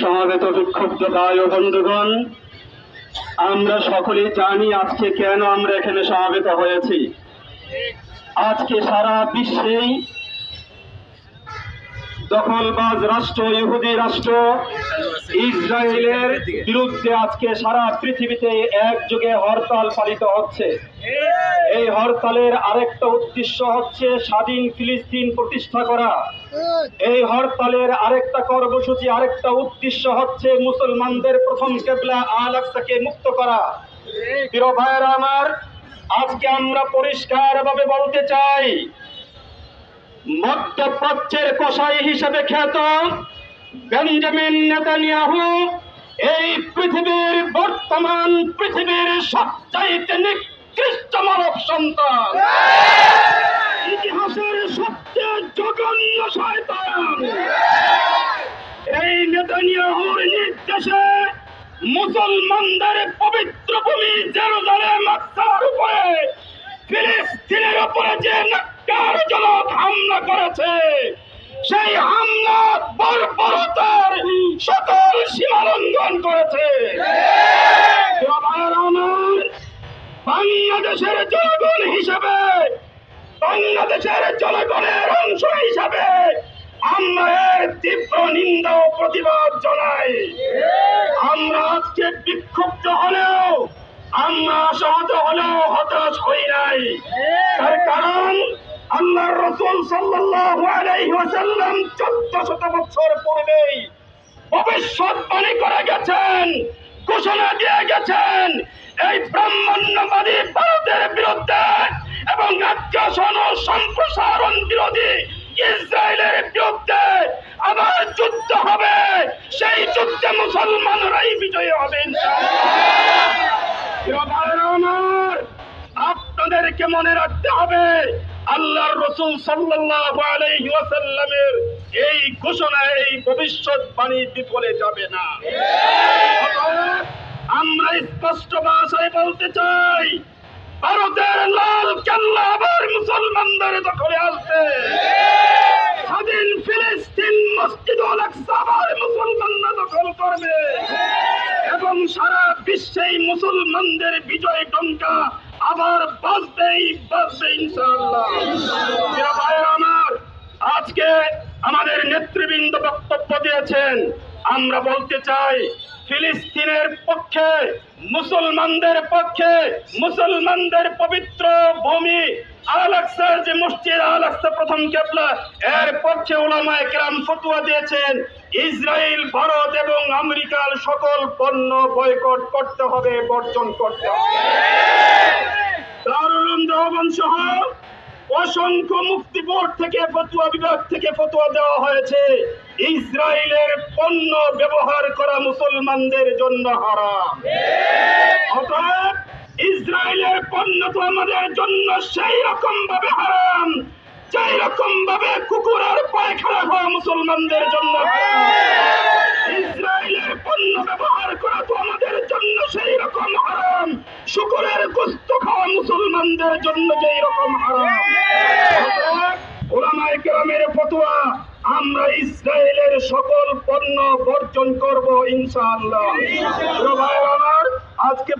সমাবেত বিক্ষুব্ধ ভাই ও বন্ধুগণ, আমরা সকলেই জানি আজকে কেন আমরা এখানে সমাবেত হয়েছি। আজকে সারা বিশ্বেই দখলবাজ রাষ্ট্র, ইহুদি রাষ্ট্র, ইসরায়েলের বিরুদ্ধে আজকে সারা পৃথিবীতে একযোগে হরতাল পালিত হচ্ছে। এই হরতালের আরেকটা উদ্দেশ্য হচ্ছে স্বাধীন ফিলিস্তিন প্রতিষ্ঠা করা। এই হরতালের আরেকটা কর্মসূচি, আরেকটা উদ্দেশ্য হচ্ছে মুসলমানদের প্রথম কেবলা আল মুক্ত করা। প্রিয় ভাইয়েরা আমার, আজকে আমরা পরিষ্কারভাবে বলতে চাই মধ্যপ্রাচ্যের কসাই হিসেবে খ্যাত বেঞ্জামিন নেতানিয়াহু এই পৃথিবীর বর্তমান পৃথিবীর সবচাইতে নিকৃষ্ট মানব সন্তান। ইতিহাসের সবচেয়ে জঘন্য শয়তান। এই নেতানিয়াহুর নির্দেশে মুসলমানদের পবিত্র ভূমি জেরুজালেম আকসার উপরে, ফিলিস্তিনের উপরে যে ন্যাক্কারজনক হামলা করেছে, সেই হামলা বর্বরতার সকল সীমা লঙ্ঘন করেছে। বাংলাদেশের জনগণ হিসেবে, বাংলাদেশের জনগণের অংশ হিসাবে আমরা এর তীব্র নিন্দা ও প্রতিবাদ জানাই। আমরা আজকে বিক্ষুব্ধ হলেও, আমরা সহজ হলেও হতাশ হই নাই। তার কারণ আল্লাহ রসুল ওয়াসাল্লাম চোদ্দ শত বছর পূর্বেই ভবিষ্যৎবাণী করে গেছেন, ঘোষণা দিয়ে গেছেন, এই ব্রাহ্মণ্যবাদী ভারতের বিরুদ্ধে এবং ও সম্প্রসারণ বিরোধী ইসরায়েলের বিরুদ্ধে আবার যুদ্ধ হবে, সেই যুদ্ধে মুসলমানরাই বিজয়ী হবে আপনাদেরকে মনে রাখতে হবে আল্লাহর রসুল আলাইহি এই ঘোষণা, এই ভবিষ্যৎবাণী বিফলে যাবে না। আমরা স্পষ্ট ভাষায় বলতে চাই, ভারতের লাল কেল্লা আবার মুসলমানদের দখলে আসবে। স্বাধীন ফিলিস্তিন মসজিদ আবার মুসলমানরা দখল করবে। এবং সারা বিশ্বেই মুসলমানদের বিজয় টঙ্কা আবার বাজবেই বাঁচবে ইনশাআল্লাহ। আমার, আজকে আমাদের নেতৃবৃন্দ বক্তব্য দিয়েছেন। আমরা বলতে চাই, ফিলিস্তিনের পক্ষে, মুসলমানদের পক্ষে, মুসলমানদের পবিত্র ভূমি আকসার যে মসজিদ আল আকসা প্রথম কেবলা, এর পক্ষে ওলামায়ে কেরাম ফতোয়া দিয়েছেন ইসরায়েল ভারত এবং আমেরিকার সকল পণ্য বয়কট করতে হবে, বর্জন করতে হবে। অসংখ্য মুক্তি বোর্ড থেকে, ফতুয়া বিভাগ থেকে ফতুয়া দেওয়া হয়েছে ইসরায়েলের পণ্য ব্যবহার করা মুসলমানদের জন্য হারাম। অতএব ইসরায়েলের পণ্য তো আমাদের জন্য সেই রকম ভাবে হারাম, যেই রকম ভাবে কুকুরের পায়খানা হওয়া মুসলমানদের জন্য। ইসরায়েলের পণ্য ব্যবহার করা তো আমাদের জন্য সেই রকম হারাম, শুকুরের গোস্ত খাওয়া মুসলমানদের জন্য যেই রকম হারাম ওলামায়ে কেরামের ফতোয়া, আমরা ইসরায়েলের সকল পণ্য বর্জন করব ইনশাআল্লাহ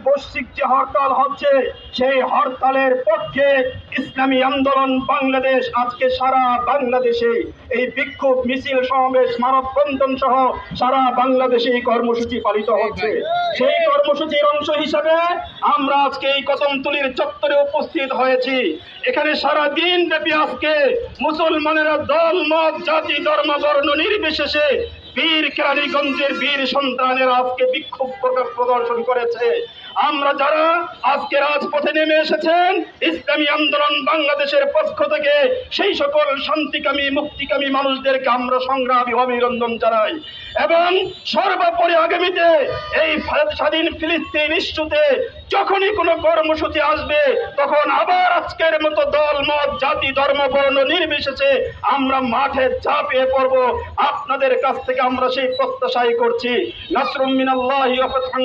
বৈশ্বিক যে হরতাল হচ্ছে, সেই হরতালের পক্ষে ইসলামী আন্দোলন বাংলাদেশ আজকে সারা বাংলাদেশে এই বিক্ষোভ মিছিল সমাবেশ মানববন্ধন সহ সারা বাংলাদেশে এই কর্মসূচি পালিত হচ্ছে। সেই কর্মসূচির অংশ হিসাবে আমরা আজকে এই কদমতলির চত্বরে উপস্থিত হয়েছি। এখানে সারা দিন ব্যাপী আজকে মুসলমানেরা দল, মত, জাতি, ধর্ম, বর্ণ নির্বিশেষে বীর কেরানীগঞ্জের বীর সন্তানের আজকে বিক্ষোভ প্রদর্শন করেছে। আমরা যারা আজকে রাজপথে নেমে এসেছেন, ইসলামী আন্দোলন বাংলাদেশের পক্ষ থেকে সেই সকল শান্তিকামী, মুক্তিকামী মানুষদেরকে আমরা সংগ্রামী অভিনন্দন জানাই। এবং সর্বোপরি আগামীতে এই স্বাধীন ফিলিস্তিন ইস্যুতে যখনই কোনো কর্মসূচি আসবে, তখন আবার আজকের মতো দল, মত, জাতি, ধর্ম, বর্ণ নির্বিশেষে আমরা মাঠে ঝাঁপিয়ে পড়ব। আপনাদের কাছ থেকে আমরা সেই প্রত্যাশাই করছি। নাসরুম মিনাল্লাহি ওয়া ফাতহুন